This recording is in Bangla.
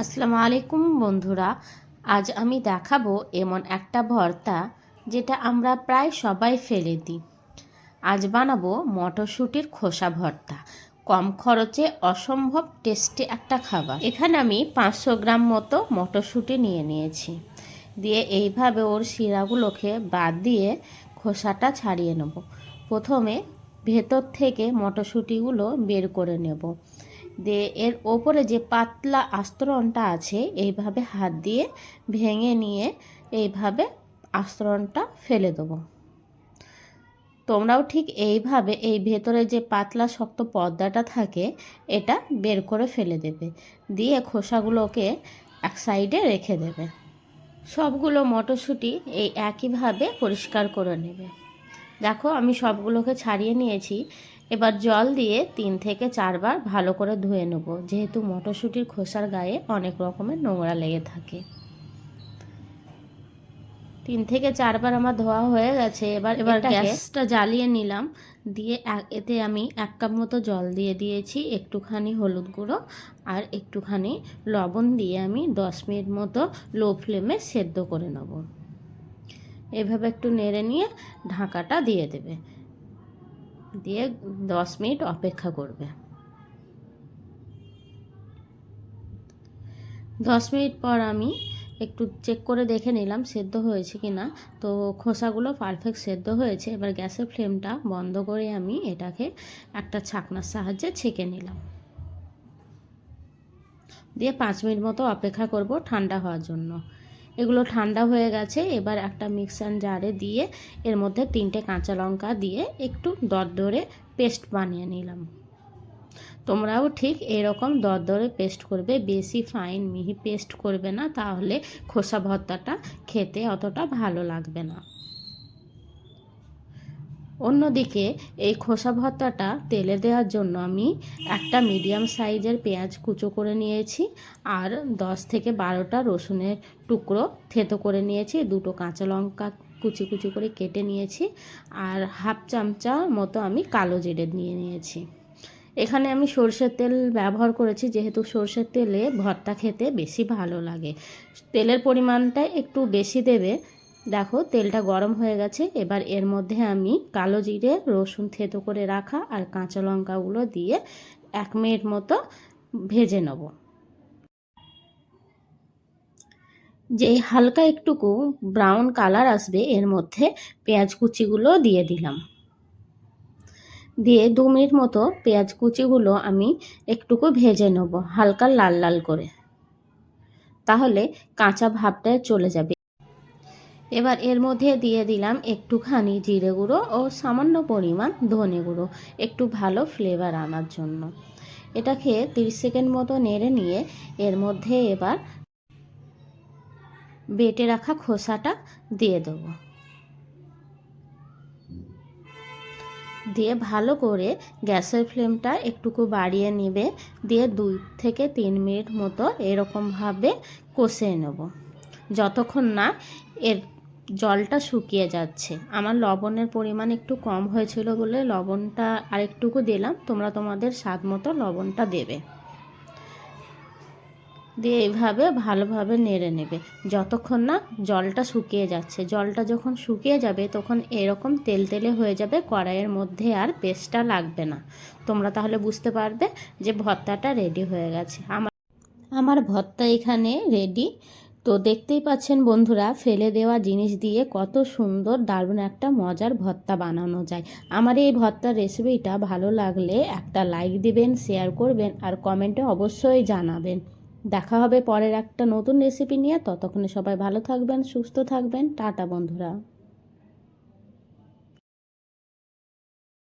আসসালামু আলাইকুম বন্ধুরা, আজ আমি দেখাবো এমন একটা ভর্তা যেটা আমরা প্রায় সবাই ফেলে দিই। আজ বানাবো মটরশুঁটির খোসা ভর্তা। কম খরচে অসম্ভব টেস্টি একটা খাবার। এখানে আমি পাঁচশো গ্রাম মতো মটরশুঁটি নিয়ে নিয়েছি। দিয়ে এইভাবে ওর শিরাগুলোকে বাদ দিয়ে খোসাটা ছাড়িয়ে নেব। প্রথমে ভেতর থেকে মটরশুঁটিগুলো বের করে নেব। দিয়ে এর ওপরে যে পাতলা আস্তরণটা আছে, এইভাবে হাত দিয়ে ভেঙে নিয়ে এইভাবে আস্তরণটা ফেলে দেবো। তোমরাও ঠিক এইভাবে এই ভেতরে যে পাতলা শক্ত পর্দাটা থাকে, এটা বের করে ফেলে দেবে। দিয়ে খোসাগুলোকে এক সাইডে রেখে দেবে। সবগুলো মটরশুঁটি এই একইভাবে পরিষ্কার করে নেবে। দেখো, আমি সবগুলোকে ছাড়িয়ে নিয়েছি। এবার জল দিয়ে তিন থেকে চারবার ভালো করে ধুয়ে নেব। যেহেতু মটরশুঁটির খোসার গায়ে অনেক রকমের নোংরা লেগে থাকে। তিন থেকে চারবার আমার ধোয়া হয়ে গেছে। এবার এবার গ্যাসটা জ্বালিয়ে নিলাম। দিয়ে এতে আমি এক কাপ মতো জল দিয়ে দিয়েছি একটুখানি হলুদ গুঁড়ো আর একটুখানি লবণ দিয়ে আমি দশ মিনিট মতো লো ফ্লেমে সেদ্ধ করে নেব। এভাবে একটু নেড়ে নিয়ে ঢাকাটা দিয়ে দেবে। দিয়ে দশ মিনিট অপেক্ষা করবে। দশ মিনিট পর আমি একটু চেক করে দেখে নিলাম সেদ্ধ হয়েছে কি না তো খোসাগুলো পারফেক্ট সেদ্ধ হয়েছে। এবার গ্যাসের ফ্লেমটা বন্ধ করে আমি এটাকে একটা ছাকনার সাহায্যে ছেঁকে নিলাম। দিয়ে পাঁচ মিনিট মতো অপেক্ষা করব ঠান্ডা হওয়ার জন্য। এগুলো ঠান্ডা হয়ে গেছে। এবার একটা মিক্সার জারে দিয়ে এর মধ্যে তিনটে কাঁচা লঙ্কা দিয়ে একটু দরদরে পেস্ট বানিয়ে নিলাম। তোমরাও ঠিক এরকম দরদরে পেস্ট করবে, বেশি ফাইন মিহি পেস্ট করবে না, তাহলে খোসা ভর্তাটা খেতে অতটা ভালো লাগবে না। অন্যদিকে, এই খোসা ভর্তাটা তেলে দেওয়ার জন্য আমি একটা মিডিয়াম সাইজের পেঁয়াজ কুচো করে নিয়েছি আর দশ থেকে বারোটা রসুনের টুকরো থেতো করে নিয়েছি, দুটো কাঁচা লঙ্কা কুচি কুচি করে কেটে নিয়েছি আর হাফ চামচা মতো আমি কালো জিরে নিয়ে নিয়েছি। এখানে আমি সর্ষের তেল ব্যবহার করেছি, যেহেতু সর্ষের তেলে ভর্তা খেতে বেশি ভালো লাগে। তেলের পরিমাণটা একটু বেশি দেবে দেখো, তেলটা গরম হয়ে গেছে। এবার এর মধ্যে আমি কালো জিরে, রসুন থেতো করে রাখা আর কাঁচা লঙ্কাগুলো দিয়ে এক মিনিট মতো ভেজে নেব। যে হালকা একটুকু ব্রাউন কালার আসবে, এর মধ্যে পেঁয়াজ কুচিগুলো দিয়ে দিলাম। দিয়ে দু মিনিট মতো পেঁয়াজ কুচিগুলো আমি একটুকু ভেজে নেব, হালকা লাল লাল করে। তাহলে কাঁচা ভাবটা চলে যাবে। এবার এর মধ্যে দিয়ে দিলাম একটুখানি জিরে গুঁড়ো ও সামান্য পরিমাণ ধনে গুঁড়ো, একটু ভালো ফ্লেভার আনার জন্য। এটাকে তিরিশ সেকেন্ড মতো নেড়ে নিয়ে এর মধ্যে এবার বেটে রাখা খোসাটা দিয়ে দেবো। দিয়ে ভালো করে গ্যাসের ফ্লেমটা একটুকু বাড়িয়ে নেবে, দিয়ে দুই থেকে তিন মিনিট মতো এরকমভাবে কষিয়ে নেব। যতক্ষণ না এর জলটা শুকিয়ে যাচ্ছে। আমার লবণের পরিমাণ একটু কম হয়েছিল বলে লবণটা আরেকটুকু দিলাম। তোমরা তোমাদের স্বাদ মতো লবণটা দেবে। দিয়ে এইভাবে ভালোভাবে নেড়ে নেবে। যতক্ষণ না জলটা শুকিয়ে যাচ্ছে। জলটা যখন শুকিয়ে যাবে, তখন এরকম তেল তেলে হয়ে যাবে, কড়াইয়ের মধ্যে আর পেস্টটা লাগবে না। তোমরা তাহলে বুঝতে পারবে যে ভর্তাটা রেডি হয়ে গেছে। আমার আমার ভর্তা এখানে রেডি তো দেখতেই পাচ্ছেন বন্ধুরা, ফেলে দেওয়া জিনিস দিয়ে কত সুন্দর দারুণ একটা মজার ভর্তা বানানো যায়। আমার এই ভর্তার রেসিপিটা ভালো লাগলে একটা লাইক দিবেন শেয়ার করবেন আর কমেন্টে অবশ্যই জানাবেন। দেখা হবে পরের একটা নতুন রেসিপি নিয়ে। ততক্ষণে সবাই ভালো থাকবেন, সুস্থ থাকবেন। টাটা বন্ধুরা।